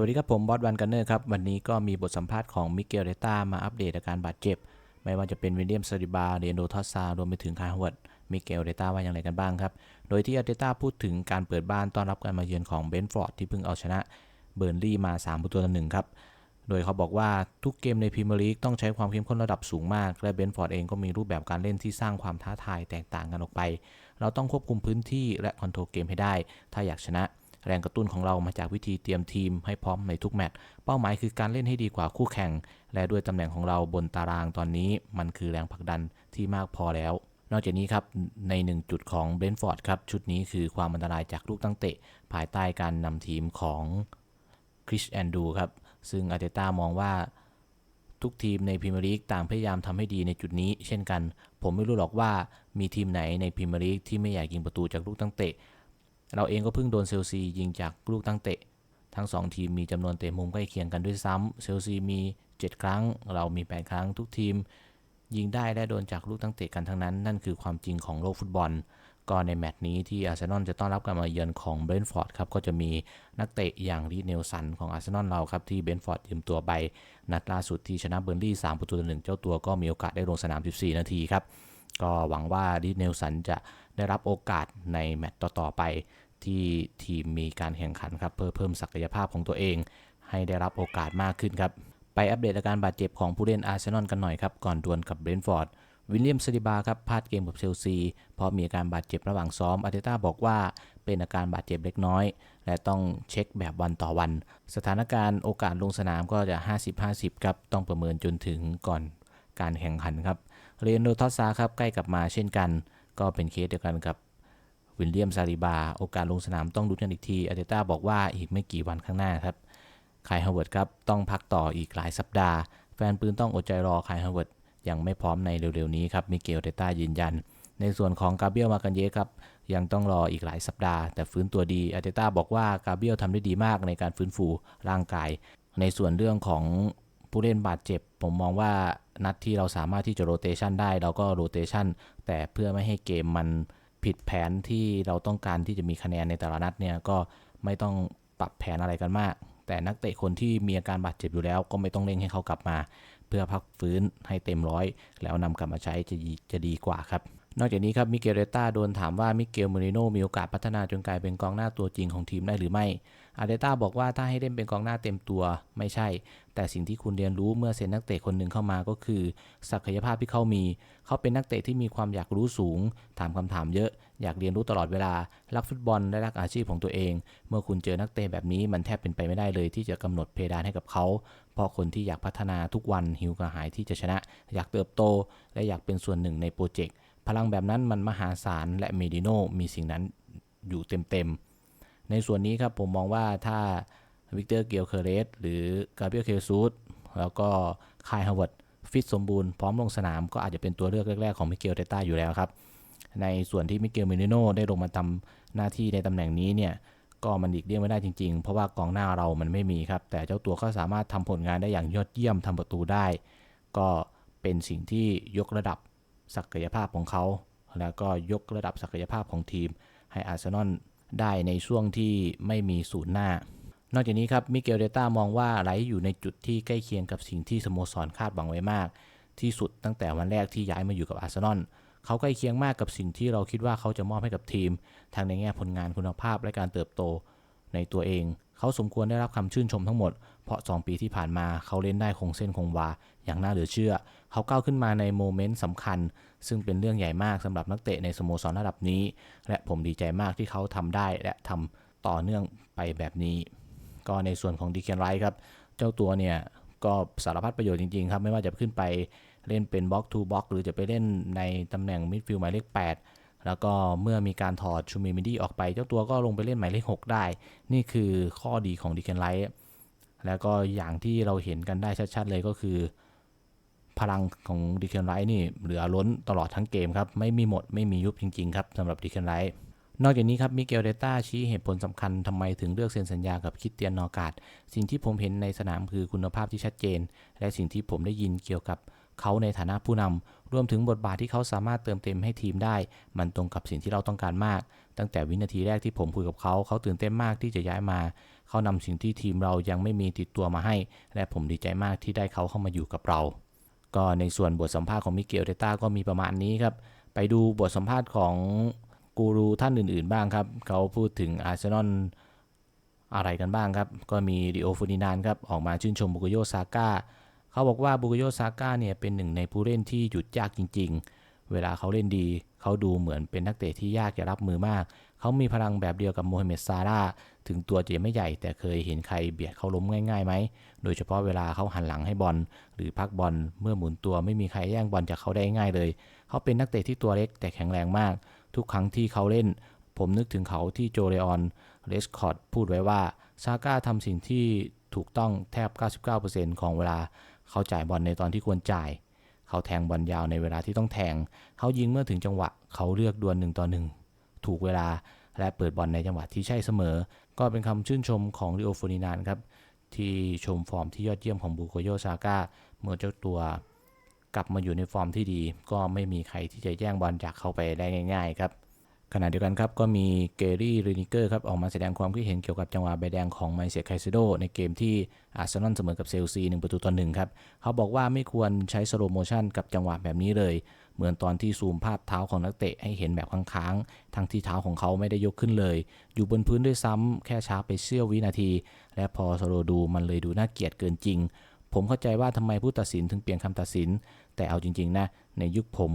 วัสดีครับผมบอสวันกันเนอร์ครับ วันนี้ก็มีบทสัมภาษณ์ของมิเกลเดต้ามาอัปเดตอาการบาดเจ็บ ไม่ว่าจะเป็นวิลเลียมซาริบาเรนโดทอสซารวมไปถึงคาร์ฮวดมิเกลเดต้าว่าอย่างไรกันบ้างครับ โดยที่อาร์เตต้าพูดถึงการเปิดบ้านต้อนรับการมาเยือนของเบนฟอร์ดที่เพิ่งเอาชนะเบอร์นลี่มา3ประตูต่อหนึ่งครับ โดยเขาบอกว่าทุกเกมในพรีเมียร์ลีกต้องใช้ความเข้มข้นระดับสูงมาก และเบนฟอร์ดเองก็มีรูปแบบการเล่นที่สร้างความท้าทายแตกต่างกันออกไป เราต้องควบคุมพื้นที่และคอนโทรลเกมให้ได้ ถ้าอยากชนะ แรงกระตุ้นของเรามาจากวิธีเตรียมทีมให้พร้อมในทุกแมตช์เป้าหมายคือการเล่นให้ดีกว่าคู่แข่ง และด้วยตำแหน่งของเราบนตารางตอนนี้ มันคือแรงผลักดันที่มากพอแล้ว นอกจากนี้ครับในหนึ่งจุดของเบรนท์ฟอร์ดครับชุดนี้คือความอันตรายจากลูกตั้งเตะ ภายใต้การนำทีมของคริสแอนดูครับซึ่งอาร์เตต้ามองว่าทุกทีมในพรีเมียร์ลีกต่างพยายามทำให้ดีในจุดนี้ เช่นกัน ผมไม่รู้หรอกว่ามีทีมไหนในพรีเมียร์ลีกที่ไม่อยากยิงประตูจากลูกตั้งเตะ เราเองก็เพิ่งโดนเซลซียิงจากลูกตั้งเตะ ทั้ง 2 ทีมมีจำนวนเตะมุมใกล้เคียงกันด้วยซ้ำเชลซีมี 7 ครั้ง เรามี 8 ครั้งทุกทีม ยิงได้และโดนจากลูกตั้งเตะกันทั้งนั้น นั่นคือความจริงของโลกฟุตบอล ก็ในแมตช์นี้ที่อาร์เซนอลจะต้อนรับการมาเยือนของเบรนท์ฟอร์ดครับก็จะมีนักเตะอย่างรีเนลสันของอาร์เซนอลเราครับที่เบรนท์ฟอร์ดยืมตัวไปนัดล่าสุดที่ชนะเบอร์ลี่3ประตูต่อหนึ่งเจ้าตัวก็มีโอกาสได้ลงสนาม 14 นาทีครับ ก็หวังว่ารีดเนลสันจะได้รับโอกาสในแมตช์ต่อ ๆ ไปที่ทีมมีการแข่งขันครับ เพื่อเพิ่มศักยภาพของตัวเอง ให้ได้รับโอกาสมากขึ้นครับ ไปอัปเดตอาการบาดเจ็บของผู้เล่นอาร์เซนอลกันหน่อยครับ ก่อนดวลกับเบรนท์ฟอร์ดวิลเลียมซาลิบาครับพลาดเกมกับเชลซีเพราะมีอาการบาดเจ็บระหว่างซ้อมอาร์เตต้าบอกว่าเป็นอาการบาดเจ็บเล็กน้อย และต้องเช็คแบบวันต่อวัน สถานการณ์โอกาสลงสนามก็จะ 50-50 ครับ ต้องประเมินจนถึงก่อนการแข่งขันครับ เรนโดทอสซาครับใกล้กลับมาเช่นกัน ก็เป็นเคสเดียวกันกับวิลเลียมซาลิบา โอกาสลงสนามต้องลุ้นกันอีกทีอาเตต้าบอกว่าอีกไม่กี่วันข้างหน้าครับคายฮาวเวิร์ดครับต้องพักต่ออีกหลายสัปดาห์ แฟนปืนต้องอดใจรอคายฮาวเวิร์ดยังไม่พร้อมในเร็วๆนี้ครับมิเกลเตต้ายืนยัน ในส่วนของกาเบียลมากันเยครับยังต้องรออีกหลายสัปดาห์ แต่ฟื้นตัวดีอาเตต้าบอกว่ากาเบียลทำได้ดีมากในการฟื้นฟูร่างกาย ในส่วนเรื่องของผู้เล่นบาดเจ็บ ผมมองว่า นัดที่เราสามารถที่จะโรเตชันได้เราก็โรเตชันแต่เพื่อไม่ให้เกมมันผิดแผนที่เราต้องการที่จะมีคะแนนในแต่ละนัดเนี่ยก็ไม่ต้องปรับแผนอะไรกันมาก แต่นักเตะคนที่มีอาการบาดเจ็บอยู่แล้ว ก็ไม่ต้องเร่งให้เขากลับมา เพื่อพักฟื้นให้เต็มร้อย แล้วนำกลับมาใช้จะจะดีกว่าครับ นอกจากนี้ครับมิเกลเรต้าโดนถามว่ามิเกลมูริโนมีโอกาสพัฒนาจนกลายเป็นกองหน้าตัวจริงของทีมได้หรือไม่อาร์เตต้าบอกว่าถ้าให้เล่นเป็นกองหน้าเต็มตัวไม่ใช่ แต่สิ่งที่คุณเรียนรู้เมื่อเซ็นนักเตะคนหนึ่งเข้ามาก็คือ ศักยภาพที่เขามี เขาเป็นนักเตะที่มีความอยากรู้สูง ถามคำถามเยอะ อยากเรียนรู้ตลอดเวลา รักฟุตบอลและรักอาชีพของตัวเอง เมื่อคุณเจอนักเตะแบบนี้มันแทบเป็นไปไม่ได้เลย ที่จะกำหนดเพดานให้กับเขา เพราะคนที่อยากพัฒนาทุกวันหิวกระหายที่จะชนะ อยากเติบโต และอยากเป็นส่วนหนึ่งในโปรเจกต์ พลังแบบนั้นมันมหาศาลและเมดิโนมีสิ่งนั้นอยู่เต็มๆ ในส่วนนี้ครับผมมองว่าถ้าวิกเตอร์เกียวเคเรสหรือกาเบรียลเคซูสแล้วก็คายฮาวเวิร์ดฟิตสมบูรณ์พร้อมลงสนามก็อาจจะเป็นตัวเลือกแรก ๆ ของมิเกลเตต้าอยู่แล้วครับ ในส่วนที่มิเกลเมนิโนได้ลงมาทำหน้าที่ในตำแหน่งนี้เนี่ยก็มันอีกเลี่ยงไม่ได้จริงๆ เพราะว่ากองหน้าเรามันไม่มีครับ แต่เจ้าตัวก็สามารถทำผลงานได้อย่างยอดเยี่ยมทำประตูได้ ก็เป็นสิ่งที่ยกระดับ ศักยภาพของเขา แล้วก็ยกระดับศักยภาพของทีม ให้อาร์เซนอลได้ในช่วงที่ไม่มีศูนย์หน้า นอกจากนี้ครับมิเกลเดต้ามองว่าไลท์อยู่ในจุดที่ใกล้เคียงกับสิ่งที่สโมสรคาดหวังไว้มาก ที่สุดตั้งแต่วันแรกที่ย้ายมาอยู่กับอาร์เซนอลเขาใกล้เคียงมากกับสิ่งที่เราคิดว่าเขาจะมอบให้กับทีมทั้งในแง่ผลงานคุณภาพและการเติบโตในตัวเอง เขาสมควรได้รับคำชื่นชมทั้งหมด เพราะ 2 ปีที่ผ่านมาเขาเล่นได้คงเส้นคงวา อย่างน่าเหลือเชื่อ เขาก้าวขึ้นมาในโมเมนต์สำคัญ ซึ่งเป็นเรื่องใหญ่มากสำหรับนักเตะในสโมสรระดับนี้ และผมดีใจมากที่เขาทำได้และทำต่อเนื่องไปแบบนี้ ก็ในส่วนของดีเคนไรท์ครับ เจ้าตัวเนี่ยก็สารพัดประโยชน์จริงๆครับ ไม่ว่าจะขึ้นไปเล่นเป็นบล็อกทูบล็อกหรือจะไปเล่นในตำแหน่งมิดฟิลด์หมายเลข8 แล้วก็เมื่อมีการถอดชูเมมิดี้ออกไป เจ้าตัวก็ลงไปเล่นหมายเลข 6 ได้ นี่คือข้อดีของดีเคนไรท์แล้วก็อย่างที่เราเห็นกันได้ชัดๆเลยก็คือ พลังของดีเคนไรท์นี่เหลือล้นตลอดทั้งเกมครับ ไม่มีหมดไม่มียุบจริงๆครับสำหรับดีเคนไรท์นอกจากนี้ครับมิเกลเดต้าชี้เหตุผลสำคัญทำไมถึงเลือกเซ็นสัญญากับคริสเตียนนอร์การ์ดสิ่งที่ผมเห็นในสนามคือคุณภาพที่ชัดเจน และสิ่งที่ผมได้ยินเกี่ยวกับ เขาในฐานะผู้นำรวมถึงบทบาทที่เขาสามารถเติมเต็มให้ทีมได้ มันตรงกับสิ่งที่เราต้องการมาก ตั้งแต่วินาทีแรกที่ผมคุยกับเขา เขาตื่นเต้นมากที่จะย้ายมา เขานำสิ่งที่ทีมเรายังไม่มีติดตัวมาให้ และผมดีใจมากที่ได้เขาเข้ามาอยู่กับเรา ก็ในส่วนบทสัมภาษณ์ของมิเกลเดต้าก็มีประมาณนี้ครับ ไปดูบทสัมภาษณ์ของกูรูท่านอื่น ๆ บ้างครับ เขาพูดถึงอาร์เซนอลอะไรกันบ้างครับ ก็มีดิโอฟูนินานครับ ออกมาชื่นชมบุกโยซาก้า เขาบอกว่าบุกโยซาก้าเนี่ยเป็นหนึ่งในผู้เล่นที่หยุดยากจริง ๆ เวลาเขาเล่นดี เขาดูเหมือนเป็นนักเตะที่ยากจะรับมือมาก เขามีพลังแบบเดียวกับโมฮัมเหม็ดซาร่าถึงตัวจะไม่ใหญ่แต่เคยเห็นใครเบียดเขาล้มง่ายๆไหม โดยเฉพาะเวลาเขาหันหลังให้บอลหรือพักบอลเมื่อหมุนตัวไม่มีใครแย่งบอลจากเขาได้ง่ายเลย เขาเป็นนักเตะที่ตัวเล็กแต่แข็งแรงมาก ทุกครั้งที่เขาเล่น ผมนึกถึงเขาที่โจเรออนเลสคอร์ดพูดไว้ว่าซาก้าทำสิ่งที่ถูกต้องแทบ 99%ของเวลา เขาจ่ายบอลในตอนที่ควรจ่าย เขาแทงบอลยาวในเวลาที่ต้องแทง เขายิงเมื่อถึงจังหวะ เขาเลือกดวลหนึ่งต่อหนึ่งถูกเวลาและเปิดบอลในจังหวะที่ใช่เสมอ ก็เป็นคำชื่นชมของริโอฟูนินานครับ ที่ชมฟอร์มที่ยอดเยี่ยมของบุโกโยซาก้าเมื่อเจ้าตัวกลับมาอยู่ในฟอร์มที่ดี ก็ไม่มีใครที่จะแย่งบอลจากเขาไปได้ง่าย ๆ ครับ ขณะเดียวกันครับก็มีเกรี่รีนิเกอร์ครับออกมาแสดงความคิดเห็นเกี่ยวกับจังหวะใบแดงของไมเซคไคซิโดในเกมที่อาร์เซนอลเสมอกับเซลซี1ประตูต่อหนึ่งครับ เขาบอกว่าไม่ควรใช้สโลโมชันกับจังหวะแบบนี้เลย เหมือนตอนที่ซูมภาพเท้าของนักเตะให้เห็นแบบค้างๆ ทั้งที่เท้าของเขาไม่ได้ยกขึ้นเลย อยู่บนพื้นด้วยซ้ำแค่ช้าไปเสี้ยววินาที และพอสโลดูมันเลยดูน่าเกลียดเกินจริง ผมเข้าใจว่าทำไมผู้ตัดสินถึงเปลี่ยนคำตัดสิน แต่เอาจริงๆนะในยุคผม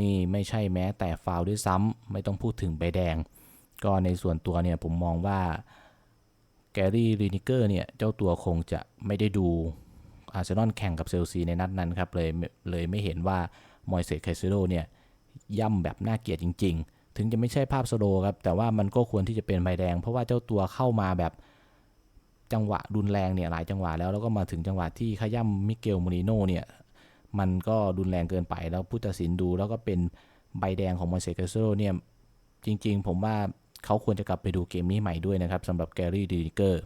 นี่ไม่ใช่แม้แต่ฟาวล์ด้วยซ้ำไม่ต้องพูดถึงใบแดง ก็ในส่วนตัวเนี่ยผมมองว่าแกรี่ลีนิเกอร์เนี่ยเจ้าตัวคงจะไม่ได้ดูอาร์เซนอลแข่งกับเซลซีในนัดนั้นครับเลยเลยไม่เห็นว่ามอยเซสไคซิโดเนี่ยย่ำแบบน่าเกลียดจริง ๆ ถึงจะไม่ใช่ภาพสโลครับ แต่ว่ามันก็ควรที่จะเป็นใบแดง เพราะว่าเจ้าตัวเข้ามาแบบจังหวะรุนแรงเนี่ยหลายจังหวะแล้วแล้วก็มาถึงจังหวะที่ขย่ำมิเกลมูริโน่เนี่ย มันก็รุนแรงเกินไปแล้วผู้ตัดสินดูแล้วก็เป็นใบแดงของมอนเซสไคซิโดเนี่ยจริงๆ ผมว่าเขาควรจะกลับไปดูเกมนี้ใหม่ด้วยนะครับสำหรับแกรี่ดีเกอร์